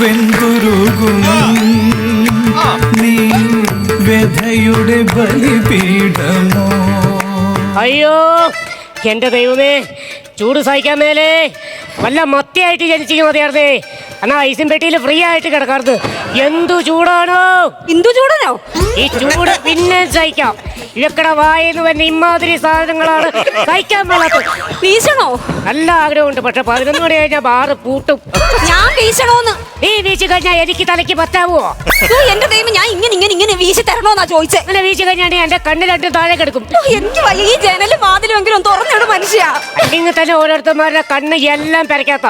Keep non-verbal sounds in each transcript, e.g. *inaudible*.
വെന്തുരുകും നീ വ്യഥയുടെ ബലിപീഠമോ? അയ്യോ എന്റെ ദൈവമേ ചൂട് സഹിക്കാൻ മേലേ. വല്ല മത്തിയായിട്ട് ജനിച്ചിരിക്കും മതിയായിരുന്നേ. എന്നാ ഐസിൻ പെട്ടിയിൽ ഫ്രീ ആയിട്ട് കിടക്കാറുണ്ട്. എന്തു ചൂടാണോ? ഇന്ദു ചൂടനോ ഈ ചൂട് പിന്നെ സഹിക്കാം. ഇവക്കടെ വായെന്ന് തന്നെ ഇമാതിരി സാധനങ്ങളാണ് സഹിക്കാൻ പാടാത്തത് വീശണോ? നല്ല ആഗ്രഹമുണ്ട് പക്ഷെ പതിനൊന്ന് മണി കഴിഞ്ഞാൽ ബാറ് പൂട്ടും. ഞാൻ വീശണോന്ന്. നീ വീശി കഴിഞ്ഞാൽ എനിക്ക് തലയ്ക്ക് പറ്റാവോ? അയ്യോ, എന്റെ ദൈവം ഞാൻ ഇങ്ങനെ ഇങ്ങനെ ഇങ്ങനെ വീശി തരണോന്നാ ചോദിച്ചേ. അങ്ങനെ വീശി കഴിഞ്ഞാൽ എന്റെ കണ്ണ് രണ്ടും താഴെ കിടക്കും. ഓ, എനിക്ക് വയ്യ ഈ ജനലും വാതിലുമെങ്കിലും തുറന്നിട് മനുഷ്യ. അല്ലെങ്കിൽ തന്നെ ഓരോരുത്തന്മാരുടെ കണ്ണ് എല്ലാം പെരക്കാത്ത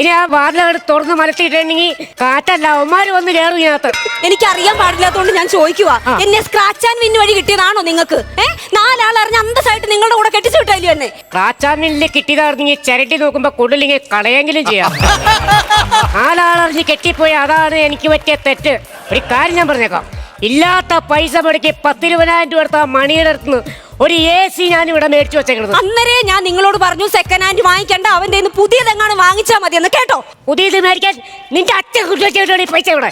ഇനി ആ വാതിലവിടെ തുറന്ന് മലത്തിയിട്ടുണ്ടെങ്കിൽ കാറ്റല്ല അവന്മാര് വന്ന് കയറും ഇതിനകത്ത്. എനിക്ക് അറിയാൻ പാടില്ലാത്തോണ്ട് ഞാൻ ചോദിക്കുക എന്നെ സ്ക്രാച്ച് ആൻഡ് വിൻ വഴി കിട്ടിയതാണോ നിങ്ങൾക്ക്? ഏഹ് നാലാളറിഞ്ഞ അന്തസ്സായിട്ട് നിങ്ങളുടെ കൂടെ കെട്ടിച്ചു വിട്ടാലും എന്നെ? കാച്ചാമില്ല് കിട്ടിയതാർന്നെങ്കിൽ ചിരട്ടി നോക്കുമ്പോ കൊടുല്ലെങ്കിൽ കളയെങ്കിലും ചെയ്യാം. *laughs* നാലാളറിഞ്ഞ് കെട്ടിപ്പോയി അതാണ് എനിക്ക് പറ്റിയ തെറ്റ്. ഒരു കാര്യം ഞാൻ പറഞ്ഞേക്കാം. ഇല്ലാത്ത പൈസ മുടക്കി പത്തിരുപതിനായിരം രൂപ എടുത്ത മണിയുടെ അടുത്ത് ഒരു എ സി ഞാൻ ഇവിടെ മേടിച്ചു വെച്ചേക്കുന്നത് അന്നേരെ ഞാൻ നിങ്ങളോട് പറഞ്ഞു സെക്കൻഡ് ഹാൻഡ് വാങ്ങിക്കണ്ട അവന്റെ പുതിയതെങ്ങാണ് വാങ്ങിച്ചാൽ മതി എന്ന് കേട്ടോ. പുതിയത് മേടിക്കാൻ നിന്റെ അച്ഛൻ ഈ പൈസ ഇവിടെ.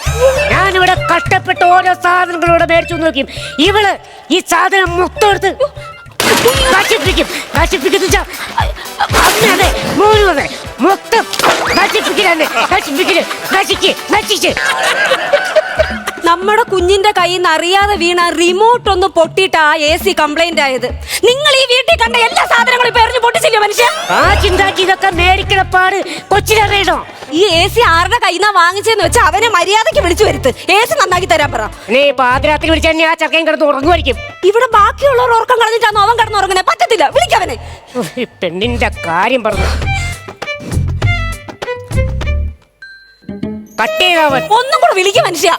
ഞാനിവിടെ കഷ്ടപ്പെട്ട് ഓരോ സാധനങ്ങളോട് മേടിച്ചു നോക്കിയും ഇവൾ ഈ സാധനം മൊത്തം എടുത്ത് നശിപ്പിക്കും. നശിപ്പിക്കുന്ന അതെ അതെ. മൊത്തം നശിപ്പിക്കലല്ലേ നശിപ്പിക്കൽ നശിക്ക് നശിച്ച്. നമ്മുടെ കുഞ്ഞിന്റെ കയ്യിൽ നിന്ന് അറിയാതെ വീണ റിമോട്ട് ഒന്ന് പൊട്ടിയിട്ട് ആ എ സി കംപ്ലൈന്റ് ആയത്. നിങ്ങൾ ഈ വീട്ടിൽ കണ്ട എല്ലാ സാധനങ്ങളും ഇപ്പൊ എറിഞ്ഞു പൊട്ടിച്ചില്ലേ മനുഷ്യൻ ആ ചിന്താക്കി ഇതൊക്കെ മേടിക്കണ പാട്. കൊച്ചിനറിയണോ ഈ എ സി ആരുടെ കയ്യിൽ നിന്നാ വാങ്ങിച്ചെന്ന് വെച്ചാൽ അവനെ മര്യാദയ്ക്ക് വിളിച്ചു വരുത്ത്. എ സി നന്നാക്കി തരാൻ പറ. നീ പാതിരാത്രി വിളിച്ചാൽ ആ ചക്കയും കിടന്ന് ഉറങ്ങുമായിരിക്കും. ഇവിടെ ബാക്കിയുള്ളവർ ഉറക്കം കളഞ്ഞിട്ടാണോ അവൻ കിടന്ന് ഉറങ്ങുന്നത് പറ്റത്തില്ല. വിളിക്കവനെ പെണ്ണിന്റെ കാര്യം പറഞ്ഞു. ഒന്നും കൂടെ വിളിക്കും മനുഷ്യ.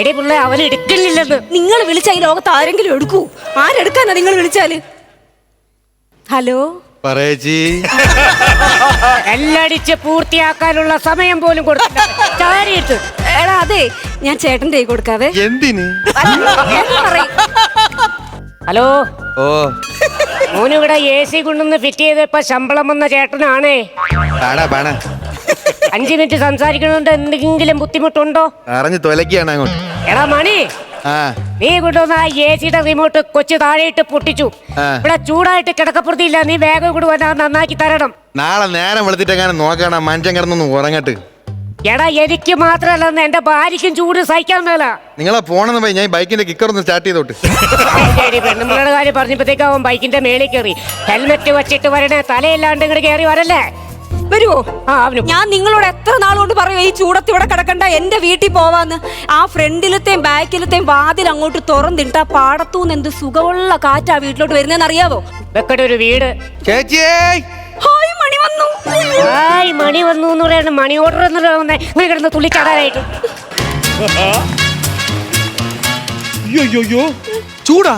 എടി പിള്ളേ അവൻ എടുക്കുന്നില്ലെന്ന് നിങ്ങൾ വിളിച്ച ഈ ലോകത്ത് ആരെങ്കിലും എടുക്കൂ. ആരെടുക്കാനാ നിങ്ങൾ വിളിച്ചാൽ? ഹലോ? പറയേച്ചി എല്ലടിച്ച് പൂർത്തിയാക്കാനുള്ള സമയം പോലും കൊടുത്തില്ല. ചാരിയിട്ട്. എടാ അതെ ഞാൻ ചേട്ടന്റെ കൈ കൊടുക്കാവേ. എന്തിന്? അല്ല, ചേട്ടൻ പറയ്. ഹലോ? ഓ. മോനിവിടെ എ സി കൊണ്ടുവന്ന് ഫിറ്റ് ചെയ്തപ്പോ ശമ്പളം വന്ന ചേട്ടനാണേ. പാടാ പാടാ. അഞ്ചു മിനിറ്റ് സംസാരിക്കണോണ്ട് എന്തെങ്കിലും ബുദ്ധിമുട്ടുണ്ടോ? അറിഞ്ഞു തൊലക്കിയാണ് അങ്ങോട്ട്. എടാ മണി ആ. നീ കൊണ്ടുവന്ന ആ എ സിയുടെ റിമോട്ട് കൊച്ചു താഴെയിട്ട് പൊട്ടിച്ചു. ആ. ഇവിടെ ചൂടായിട്ട് കിടക്കപ്പുറത്തില്ല നീ വേഗം കൂടി വന്നാൽ നന്നാക്കി തരണം. നാളെ നേരം വെളുത്തിട്ടെങ്ങനെ നോക്കണം മനുഷ്യൻ കിടന്നൊന്ന് ഉറങ്ങട്ട്. എടാ എനിക്ക് മാത്രമല്ലെന്ന് എന്റെ ഭാര്യയ്ക്കും ചൂട് സഹിക്കാൻ മേല. നിങ്ങളെ പോണെന്ന് പോയി ഞാൻ ബൈക്കിന്റെ കിക്കർ ഒന്ന് സ്റ്റാർട്ട് ചെയ്തോട്ട്. ശരി പെണ്ണുമ്പിളുടെ കാര്യം പറഞ്ഞപ്പോഴത്തേക്ക് അവൻ ബൈക്കിന്റെ മേളിൽ കയറി. ഹെൽമെറ്റ് വെച്ചിട്ട് വരണേ തലയില്ലാണ്ട് ഇങ്ങോട്ട് കയറി വരല്ലേ? വരുവോ ആ അവന് ഞാൻ നിങ്ങളോട് എത്ര നാളുകൊണ്ട് പറയും ഈ ചൂടത്ത് ഇവിടെ കിടക്കണ്ട എന്റെ വീട്ടിൽ പോവാന്ന്. ആ ഫ്രണ്ടിലത്തെയും ബാക്കിലത്തെയും വാതിൽ അങ്ങോട്ട് തുറന്നിട്ട് ആ പാടത്തൂന്ന് എന്ത് സുഖമുള്ള കാറ്റാ വീട്ടിലോട്ട് വരുന്നതെന്ന് അറിയാവോ? വെക്കടെ ഒരു വീട്. ചേച്ചിയേ ഹായ് മണി വന്നു. ഹായ് മണി വന്നു എന്ന് പറയുന്നത് മണി ഓർഡർ എന്ന് പറയുന്നത് ഇങ്ങനെ കിടന്ന് തുള്ളിക്കാടാനായിട്ട്. അയ്യോ ചൂടാ.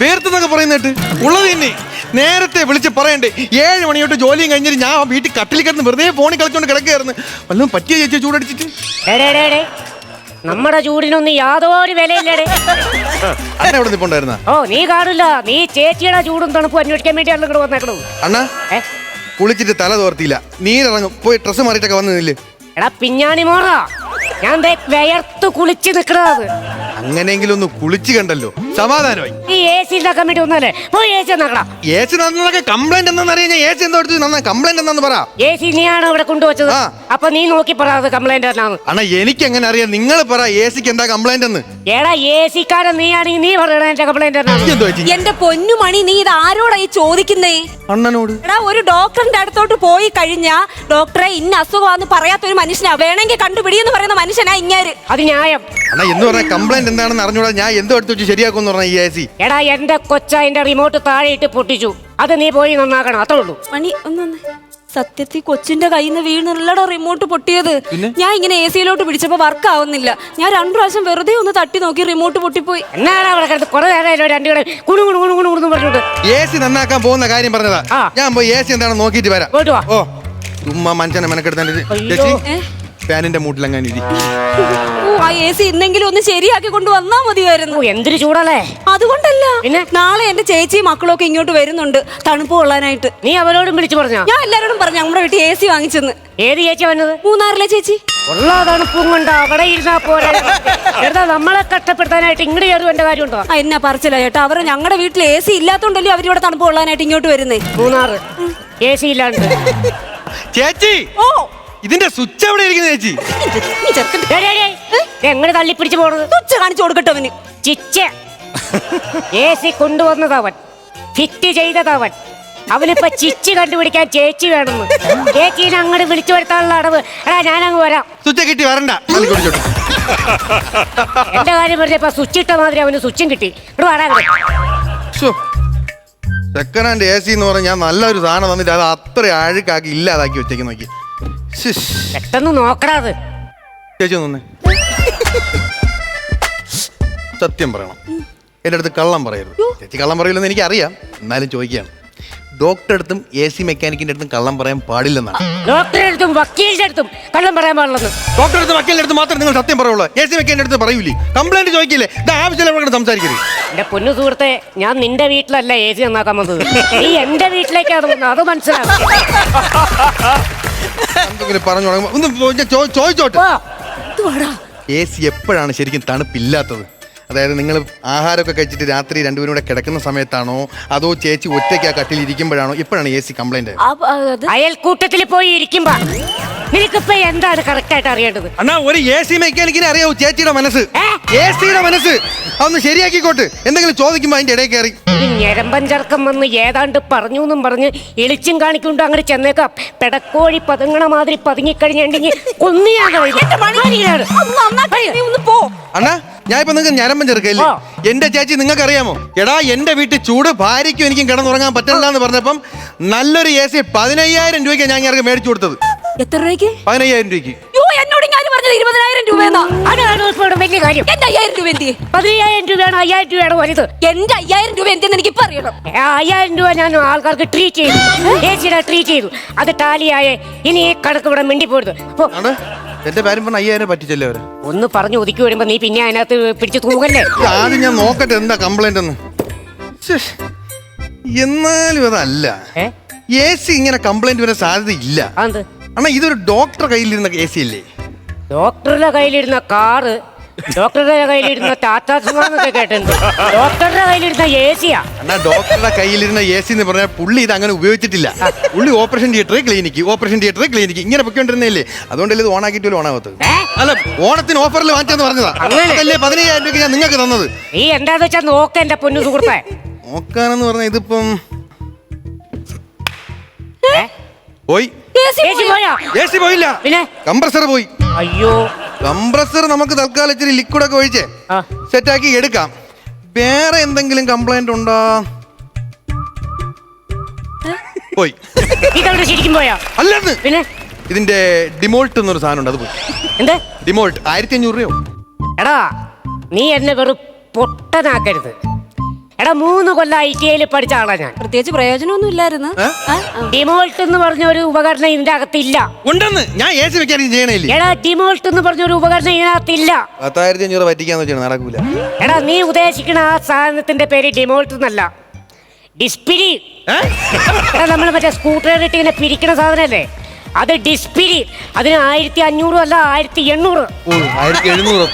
വേർത്തെന്നൊക്കെ പറയുന്നിട്ട്. ഉള്ളത് തന്നെ നേരത്തെ വിളിച്ച് പറയണ്ടേ ഏഴ് മണിയോട്ട് ജോലിയും കഴിഞ്ഞിട്ട് ഞാൻ വീട്ടിൽ കട്ടിൽ കിടന്ന് വെറുതെ ഫോണിൽ കളിച്ചോണ്ട് കിടക്കുകയായിരുന്നു. വല്ലതും പറ്റിയ ചേച്ചി ചൂടടിച്ചിട്ട്. നമ്മുടെ ചൂടിനൊന്നും യാതൊരു വിലയില്ലടേ നിൽപ്പുണ്ടായിരുന്ന ഓ നീ കാണില്ല. നീ ചേച്ചിയുടെ ചൂടും തണുപ്പും അന്വേഷിക്കാൻ വേണ്ടിയാണ് ഇങ്ങോട്ട് വന്നേക്കണു. അണ്ണ കുളിച്ചിട്ട് തല തോർത്തിയില്ല നീരിറങ്ങും. പോയി ഡ്രസ്സ് മാറിയിട്ടൊക്കെ വന്നില്ലേ നില്ല്. എടാ പിഞ്ഞാണി മോറ. ഞാൻ വിയർത്ത് കുളിച്ച് നിക്കണത്. അങ്ങനെയെങ്കിലും ഒന്ന് കുളിച്ച് കണ്ടല്ലോ. സമാധാനമായി. ഈ വേണ്ടി പോയി ഏച്ചി കംപ്ലൈന്റ് എന്താണെന്ന് അറിയാൻ ഞാൻ ഏച്ചി എന്തോ എടുത്ത്? നന്നാ കംപ്ലൈന്റ് എന്താന്ന് പറ. എ സി നീയാണ് ഇവിടെ കൊണ്ടുവച്ചത്? ആ. അപ്പൊ നീ നോക്കി പറ അത് കംപ്ലൈന്റ് അണ്ണാ എനിക്ക് എങ്ങനെ അറിയാം? നിങ്ങൾ പറ എന്താ കംപ്ലൈന്റ് എന്ന്. എടാ എ സിക്കാരൻ നീ ആണെങ്കിൽ നീ പറയണ എന്റെ കംപ്ലൈന്റ് എന്നാണ് എനിക്ക് എന്തോ ചേച്ചി എന്റെ പൊന്നു മണി നീ ഇത് ആരോടായി ഈ ചോദിക്കുന്നേ? അണ്ണനോട്. എടാ ഒരു ഡോക്ടറിന്റെ അടുത്തോട്ട് പോയി കഴിഞ്ഞാ ഡോക്ടറെ ഇന്ന അസുഖമാന്ന് പറയാത്ത ഒരു മനുഷ്യനാ. വേണമെങ്കിൽ കണ്ടുപിടിയെന്ന് പറയുന്ന മനുഷ്യനാ ഇങ്ങേര്. അത് ന്യായം. അണ്ണാ എന്ന് പറഞ്ഞ കംപ്ലൈന്റ് എന്താണെന്ന് അറിഞ്ഞൂടാ ഞാൻ എന്തോ എടുത്തു വെച്ച് ശരിയാക്കുമെന്ന് പറഞ്ഞ ഈ എ സി. എടാ എന്റെ കൊച്ച എന്റെ റിമോട്ട് താഴെ ഇട്ട് പൊട്ടിച്ചു. അത് നീ പോയി നന്നാക്കണം അത്രേ ഉള്ളൂ. മണി ഒന്ന് സത്യത്തിൽ കൊച്ചിന്റെ കയ്യിൽ നിന്ന് വീണുള്ളട റിമോട്ട് പൊട്ടിയത്. ഞാൻ ഇങ്ങനെ എ സിയിലോട്ട് പിടിച്ചപ്പോ വർക്ക് ആവുന്നില്ല. ഞാൻ രണ്ടു പ്രാവശ്യം വെറുതെ ഒന്ന് തട്ടി നോക്കി റിമോട്ട് പൊട്ടിപ്പോയി. എന്നാണ് അവിടെ കിടന്ന്? കുറെ നേരം രണ്ടുകൂടെ കുണു കുണു കുണു കുണു കുണു പറഞ്ഞോണ്ട്. എ സി നന്നാക്കാൻ പോകുന്ന കാര്യം പറഞ്ഞതാ. ഞാൻ പോയി എ സി എന്താണെന്ന് നോക്കിയിട്ട് വരാം. പോയിട്ട് വാ. ഓ. ചുമ്മാ മനുഷ്യനെ മെനക്കെടുത്ത ചേച്ചി. ഏ? ഫാനിന്റെ മൂട്ടിലെങ്ങാനും ഇരി. ഓ, ആ എ സി ഇന്നെങ്കിലും ഒന്ന് ശരിയാക്കി കൊണ്ട് വന്നാ മതിയായിരുന്നു. ഓ എന്തൊരു ചൂടല്ലേ? അതുകൊണ്ടല്ല. പിന്നെ? നാളെ എന്റെ ചേച്ചിയും മക്കളൊക്കെ ഇങ്ങോട്ട് വരുന്നുണ്ട്. തണുപ്പ് കൊള്ളാനായിട്ട്. നീ അവരോടും വിളിച്ചു പറഞ്ഞു? ഞാൻ എല്ലാരോടും പറഞ്ഞു നമ്മുടെ വീട്ടിൽ എ സി വാങ്ങിച്ചെന്ന്. ഏത് ചേച്ചി വന്നത്? മൂന്നാറിലെ ചേച്ചി. ഉള്ള തണുപ്പും കൊണ്ട് അവിടെ ഇരുന്നാ പോരെ. എന്താ നമ്മളെ കഷ്ടപ്പെടുത്താനായിട്ട് ഇങ്ങോട്ട് കയറും എന്റെ കാര്യമുണ്ടോ? ആ എന്നാ പറച്ചില്ല ചേട്ടാ. അവരെ ഞങ്ങളുടെ വീട്ടിൽ എ സി ഇല്ലാത്തോണ്ടല്ലേ അവരിവിടെ തണുപ്പ് കൊള്ളാനായിട്ട് ഇങ്ങോട്ട് വരുന്നേ? മൂന്നാറ്. എ സി ഇല്ലാണ്ട്. ചേച്ചി! ഓ ഇതിന്റെ സ്വിച്ച് എവിടെ ഇരിക്കുന്ന ചേച്ചി? ഈ ചെറുക്കൻ ഡേയ് ഡേയ് ഡേയ്. എങ്ങനെ തള്ളിപ്പിടിച്ചു പോണത്? തുച്ഛ കാണിച്ചു കൊടുക്കട്ടോ അവന്. ചിച്ച. എ സി കൊണ്ടുവന്നതവൻ. ഫിറ്റ് ചെയ്തതവൻ. അവനിപ്പോ ചിച്ച് കണ്ടുപിടിക്കാൻ ചേച്ചി വേണമെന്ന്. ചേച്ചീനെ അങ്ങോട്ട് വിളിച്ചു വരുത്താനുള്ള അടവ്. എടാ ഞാനങ്ങ് വരാം. സ്വിച്ച് കിട്ടി വരണ്ട. അത് കുടിച്ചോട്ടെ എന്റെ കാര്യം പറഞ്ഞപ്പോ സ്വിച്ച് ഇട്ട മാതിരി അവന് സ്വിച്ചും കിട്ടി. ഇവിടെ സെക്കൻഡ് ഹാൻഡ് എ സി എന്ന് പറഞ്ഞാൽ ഞാൻ നല്ലൊരു സാധനം തന്നിട്ട് അത് അത്ര അഴുക്കാക്കി ഇല്ലാതാക്കി വെച്ചേക്ക് നോക്കി. പെട്ടെന്ന് നോക്കടാത്. ചേച്ചി ഒന്ന് സത്യം പറയണം. എന്റെ അടുത്ത് കള്ളം പറയരുത്. ചേച്ചി കള്ളം പറയില്ലെന്ന് എനിക്കറിയാം. എന്നാലും ചോദിക്കുകയാണ്. ഡോക്ടറെ അടുത്തും എ സി മെക്കാനിക്കിന്റെ അടുത്തും കള്ളം പറയാൻ പാടില്ലെന്നാണ്. ഡോക്ടറെ അടുത്തും വക്കീലിന്റെ അടുത്തും കള്ളം പറയാൻ പാടില്ലെന്ന്. ഡോക്ടറെ അടുത്ത് വക്കീലിന്റെ അടുത്ത് മാത്രം നിങ്ങൾ സത്യം പറയുള്ളൂ. എ സി മെക്കാനിന്റെ അടുത്ത് പറയൂലേ. കംപ്ലൈന്റ് ചോദിക്കില്ലേ? ഇത് ആവശ്യമില്ല സംസാരിക്കരുത്. എന്റെ പൊന്നു സുഹൃത്തെ ഞാൻ നിന്റെ വീട്ടിലല്ല എ സി നന്നാക്കാൻ വന്നത്. നീ എന്റെ വീട്ടിലേക്കാണ് അത് മനസ്സിലാവും എന്തെങ്കിലും പറഞ്ഞു തുടങ്ങുമ്പോ ഒന്ന് ചോദിച്ചോട്ടെ. എ സി എപ്പോഴാണ് ശരിക്കും തണുപ്പില്ലാത്തത്? അതായത് നിങ്ങൾ ആഹാരമൊക്കെ കഴിച്ചിട്ട് രാത്രി രണ്ടുപേരും കൂടെ കിടക്കുന്ന സമയത്താണോ? അതോ ചേച്ചി ഒറ്റയ്ക്ക് ആ കട്ടിൽ ഇരിക്കുമ്പോഴാണോ? എപ്പോഴാണ് എ സി കംപ്ലൈന്റ് അയൽക്കൂട്ടത്തിൽ പോയി ഇരിക്കുമ്പോ നിനക്കിപ്പോ എന്താണ് കറക്റ്റ് ആയിട്ട് അറിയേണ്ടത്? അണ്ണാ ഒരു എ സി മെക്കാനിക്കിനെ അറിയാവൂ ചേച്ചിയുടെ മനസ്സ്? എ സിയുടെ മനസ്സ്. അതൊന്ന് ശരിയാക്കിക്കോട്ട്. എന്തെങ്കിലും ചോദിക്കുമ്പോ അതിന്റെ ഇടയിൽ കയറി. ഈ ഞരമ്പൻ ചർക്കം വന്ന് ഏതാണ്ട് പറഞ്ഞു എന്നും പറഞ്ഞ് എളിച്ചും കാണിക്കൊണ്ട് അങ്ങനെ ചെന്നേക്കാം. പെടക്കോഴി പതുങ്ങണ മാതിരി പതുങ്ങിക്കഴിഞ്ഞിട്ടുണ്ടെങ്കിൽ കൊന്നിയാണ് ഒന്ന് നീ ഒന്ന് പോ. അണ്ണാ ഞാൻ ഇപ്പൊ നിങ്ങൾക്ക് ഞരമ്പൻ ചെറുക്കല്ലേ. എന്റെ ചേച്ചി നിങ്ങൾക്ക് അറിയാമോ എടാ എന്റെ വീട്ടിൽ ചൂട് ഭാര്യയ്ക്കും എനിക്കും കിടന്നുറങ്ങാൻ പറ്റില്ല എന്ന് പറഞ്ഞപ്പം നല്ലൊരു എ സി പതിനയ്യായിരം രൂപയ്ക്ക് ഞാൻ ഇറങ്ങി മേടിച്ചു കൊടുത്തത്. എത്ര രൂപയ്ക്ക്? പതിനയ്യായിരം രൂപയ്ക്ക്. യോ എന്നോട് ഞാൻ പറഞ്ഞത്? ഇരുപതിനായിരം രൂപയെന്നാ അതാണ് വലിയ കാര്യം. എന്റെ അയ്യായിരം രൂപ എന്തിയെ പതിനയ്യായിരം രൂപയാണോ അയ്യായിരം രൂപയാണോ വലുത് എന്റെ അയ്യായിരം രൂപ എനിക്ക് ഇപ്പൊ അറിയണം. ആ അയ്യായിരം രൂപ ഞാൻ ആൾക്കാർക്ക് ട്രീറ്റ് ചെയ്തു. ചേച്ചിയുടെ ട്രീറ്റ് ചെയ്തു. അത് ടാലിയായ ഇനി ഈ കണക്ക് ഇവിടെ മിണ്ടി പോരുത് അപ്പൊ ആണ്? എന്റെ പേരും പറഞ്ഞ അയ്യായിരം പറ്റിച്ചല്ലേ അവർ? ഒന്ന് പറഞ്ഞു ഒതുക്കി വരുമ്പോ നീ പിന്നെ അതിനകത്ത് പിടിച്ചു തൂങ്ങല്ലേ? ആദ്യം ഞാൻ നോക്കട്ടെ എന്താ കംപ്ലൈന്റ് എന്ന്. എന്നാലും അതല്ല. എ സി ഇങ്ങനെ കംപ്ലൈന്റ് വരാൻ സാധ്യത ഇല്ല അണ്ണാ ഇതൊരു ഡോക്ടർ കയ്യിലിരുന്ന എ സി അല്ലേ? ഡോക്ടറുടെ കയ്യിലിരുന്ന കാറ് ഡോക്ടറുടെ കയ്യിലിരുന്ന ടാറ്റാ സുമാന്നൊക്കെ കേട്ടിട്ടുണ്ട് ഡോക്ടറുടെ കയ്യിലിരുന്ന എ സിയാ അണ്ണാ ഡോക്ടറുടെ കയ്യിലിരുന്ന എ സി എന്ന് പറഞ്ഞാൽ പുള്ളി ഇത് അങ്ങനെ ഉപയോഗിച്ചിട്ടില്ല പുള്ളി operation theatre clinic operation theatre clinic ഇങ്ങനെ പൊയ്ക്കൊണ്ടിരുന്നില്ലേ അതുകൊണ്ടല്ലേ ഇത് ഓണാക്കിയിട്ട് ഓണാകത്ത്? അല്ല ഓണത്തിന് ഓഫറിൽ വാങ്ങിച്ചെന്ന് പറഞ്ഞതാ? അതല്ലേ പതിനയ്യായിരം രൂപയ്ക്ക് ഞാൻ നിങ്ങൾക്ക് തന്നത് നീ എന്താന്ന് വെച്ചാൽ നോക്ക എന്റെ പൊന്നു സുഹൃത്തെ നോക്കാനെന്ന് പറഞ്ഞാൽ ഇതിപ്പം? പോയി പോയില്ല പിന്നെ കംപ്രസർ പോയി അയ്യോ. കംപ്രസർ നമുക്ക് തൽക്കാലം ഇച്ചിരി ലിക്വിഡ് ഒക്കെ ഒഴിച്ചേ ആ. സെറ്റാക്കി എടുക്കാം. വേറെ എന്തെങ്കിലും കംപ്ലൈന്റ് ഉണ്ടോ? പോയി. ഇതവിടെ ശരിക്കും പോയാ? അല്ലെന്ന്. പിന്നെ? ഇതിന്റെ ഡിമോൾട്ട് എന്നൊരു സാധനം ഉണ്ട് അത് പോയി. എന്ത്? ഡിമോൾട്ട് ആയിരത്തി അഞ്ഞൂറ് രൂപയോ? എടാ നീ എന്നെ വെറും പൊട്ടനാക്കരുത്. എടാ മൂന്ന് കൊല്ലം ഐ ടി ഐയിൽ പഠിച്ച ആളാ ഞാൻ. പ്രത്യേകിച്ച് പ്രയോജനമൊന്നും ഇല്ലായിരുന്നു. ഡിമോൾട്ട് എന്ന് പറഞ്ഞ ഒരു ഉപകരണം ഇതിന്റെ അകത്തില്ല. ഉണ്ടെന്ന്. ഞാൻ ചെയ്യണില്ലേ? എടാ ഡിമോൾട്ട് എന്ന് പറഞ്ഞ ഒരു ഉപകരണം ഇതിനകത്തില്ല. പത്തായിരത്തി അഞ്ഞൂറ് പറ്റിക്കാന്ന് വെച്ചാൽ നടക്കൂല. എടാ നീ ഉദ്ദേശിക്കുന്ന ആ സാധനത്തിന്റെ പേര് ഡിമോൾട്ട് എന്നല്ല. ഡിസ്പിരി. എടാ നമ്മൾ മറ്റേ സ്കൂട്ടർ ഇട്ട് ഇങ്ങനെ പിരിക്കണ സാധനല്ലേ? അത് ഡിസ്പിരി. അതിന് ആയിരത്തി അഞ്ഞൂറും അല്ല ആയിരത്തി എണ്ണൂറ് ആയിരത്തി എഴുന്നൂറ്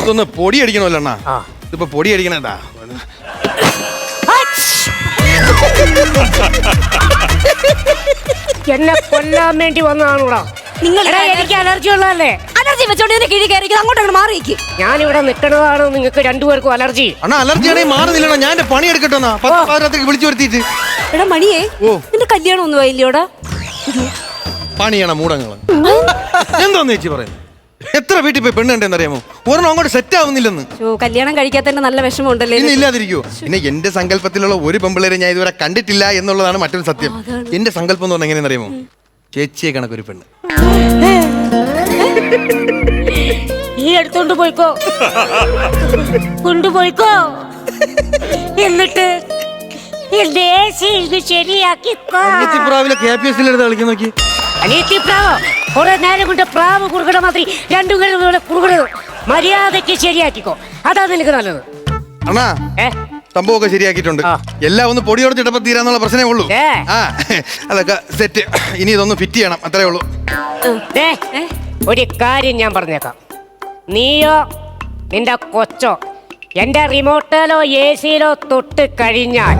ഇതൊന്ന് പൊടി അടിക്കണമല്ലോ അണ്ണാ. ആ. ഇതിപ്പോ പൊടി അടിക്കണേട്ടാ എന്നെ കൊല്ലാൻ വേണ്ടി വന്നതാണൂടാ. നിങ്ങൾ എടാ എനിക്ക് അലർജി ഉള്ളതല്ലേ? അലർജി വെച്ചോണ്ട് ഇതിന്റെ കിഴി കയറി അങ്ങോട്ട് അങ്ങോട്ട് ഞാൻ ഇവിടെ നിൽക്കണതാണ് നിങ്ങൾക്ക് രണ്ടുപേർക്കും അലർജി. അണ്ണാ അലർജി ആണെങ്കിൽ മാറുന്നില്ലടാ. ഞാൻ എന്റെ പണി എടുക്കട്ടെ എന്നാ. പത്ത് വിളിച്ചു വരുത്തിയിട്ട്. എടാ മണിയേ ഓ. നിന്റെ കല്യാണം ഒന്നും ആയില്ലോടാ? പണിയാണ് മൂടങ്ങൾ. എന്തോന്ന് ചേച്ചി പറയുന്നത് എത്ര വീട്ടിൽ പോയി പെണ്ണ് കണ്ടെന്ന് അറിയാമോ ഒരെണ്ണം അങ്ങോട്ട് സെറ്റ് ആവുന്നില്ലെന്ന്. കല്യാണം കഴിക്കാത്തന്നെ നല്ല വിഷമമുണ്ടല്ലേ ഇന്ന് ഇല്ലാതിരിക്കുവോ പിന്നെ എന്റെ സങ്കല്പത്തിലുള്ള ഒരു പെമ്പിളരെ ഞാൻ ഇതുവരെ കണ്ടിട്ടില്ല എന്നുള്ളതാണ് മറ്റൊരു സത്യം. എന്റെ സങ്കല്പം എന്ന് പറഞ്ഞാൽ എങ്ങനെയെന്നറിയാമോ? ചേച്ചിയെ കണക്കൊരു പെണ്ണ്. ഈ എടുത്തോണ്ട് പോയിക്കോ. കൊണ്ടുപോയിക്കോ. എന്നിട്ട് എന്റെ AC ഇത് ശരിയാക്കിക്കോ. പ്രാവിലെ കെ പി എസ് കളിക്കാൻ നോക്കി. അനിയത്തി പ്രാവോ കുറെ നേരം കൊണ്ട് പ്രാവ് കുറുകണ മാതിരി രണ്ടു കൂടെ കുറുകട കുറുകണത്. മര്യാദയ്ക്ക് ശരിയാക്കിക്കോ. അതാ നിനക്ക് നല്ലത്. അണ്ണാ ഏ? സംഭവമൊക്കെ ശരിയാക്കിയിട്ടുണ്ട്. എല്ലാം ഒന്ന് പൊടി ഉടച്ചിട്ടപ്പോ തീരാന്നുള്ള പ്രശ്നമേ ഉള്ളൂ. ആ അതൊക്കെ സെറ്റ് ഇനി ഇതൊന്ന് ഫിറ്റ് ചെയ്യണം അത്രേ ഉള്ളൂ. ഒരു കാര്യം ഞാൻ പറഞ്ഞേക്കാം. നീയോ നിന്റെ കൊച്ചോ എന്റെ റിമോട്ടിലോ എ സിയിലോ തൊട്ട് കഴിഞ്ഞാൽ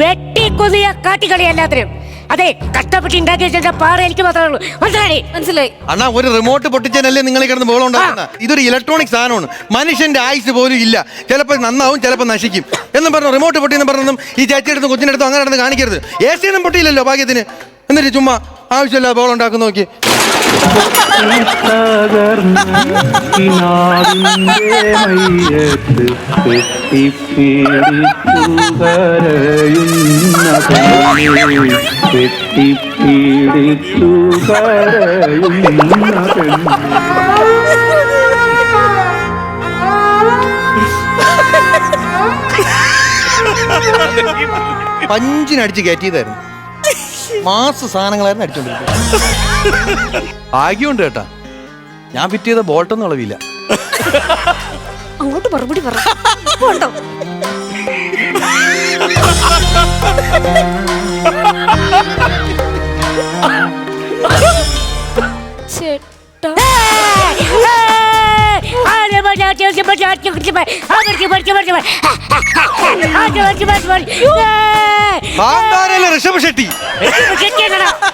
വെട്ടിക്കുതിയ കാട്ടിക്കളി എല്ലാത്തിനും. അതെ കഷ്ടപ്പെട്ട് ഉണ്ടാക്കി പാറ എനിക്ക് മാത്രമേ ഉള്ളൂ. മനസ്സിലായി? മനസ്സിലായി. അണ്ണാ ഒരു റിമോട്ട് പൊട്ടിച്ചതിനല്ലേ നിങ്ങൾ കിടന്ന് ബോൾ ഉണ്ടാക്കുന്ന ഇതൊരു ഇലക്ട്രോണിക് സാധനമാണ്. മനുഷ്യന്റെ ആയുസ് പോലും ഇല്ല. ചിലപ്പോൾ നന്നാവും ചിലപ്പോൾ നശിക്കും. എന്നും പറഞ്ഞു റിമോട്ട് പൊട്ടിയെന്ന് പറഞ്ഞതും ഈ ചേച്ചിയെടുത്തും കൊച്ചിനെടുത്തും അങ്ങനെ നടന്ന് കാണിക്കരുത്. എ സി ഒന്നും പൊട്ടിയില്ലല്ലോ ഭാഗ്യത്തിന്. എന്നിട്ട് ചുമ്മാ ആവശ്യമില്ല ബോൾ ഉണ്ടാക്കുന്ന നോക്കി. തകർന്ന പെണ്ണെ പഞ്ചിനടിച്ച് കയറ്റിയതായിരുന്നു. മാസ സാധനങ്ങളായിരുന്നു അടിച്ചോണ്ടിരുന്നത്. ഭാഗ്യമുണ്ട് കേട്ടാ. ഞാൻ പിറ്റിയത് ബോൾട്ടൊന്നും ഇളവില്ല അങ്ങോട്ട് മറുപടി പറ. ചേട്ടാ. ഋഷഭ് ഷെട്ടി.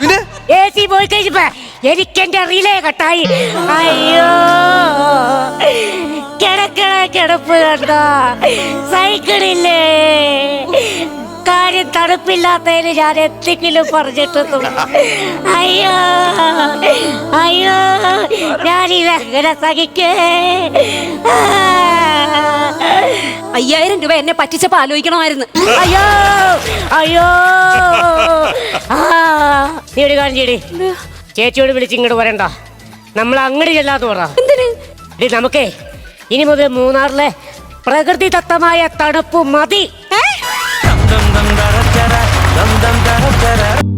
പിന്നെ? എ സി പോയി കഴിഞ്ഞപ്പോ എനിക്കെന്റെ റിലേ കട്ടായി അയ്യോ. കിടക്കണ കിടപ്പ് കണ്ടോ? സൈക്കിളില്ലേ? കാര്യം തണുപ്പില്ലാത്തതിന് ഞാൻ എന്തെങ്കിലും പറഞ്ഞിട്ടൊന്നും അയ്യോ അയ്യോ ഞാനിതെങ്ങനെ സഹിക്കേ? അയ്യായിരം രൂപ എന്നെ പറ്റിച്ചപ്പോ ആലോചിക്കണമായിരുന്നു. അയ്യോ അയ്യോ. ആ നീ ഒരു കാര്യം ചെയ്യടി. ചേച്ചിയോട് വിളിച്ച് ഇങ്ങോട്ട് വരണ്ട. നമ്മൾ അങ്ങോട്ട് ചെല്ലാത്ത പറ. നമുക്കേ ഇനി മുതൽ മൂന്നാറിലെ പ്രകൃതിദത്തമായ തണുപ്പ് മതി. dum dum da da da dum dum da da da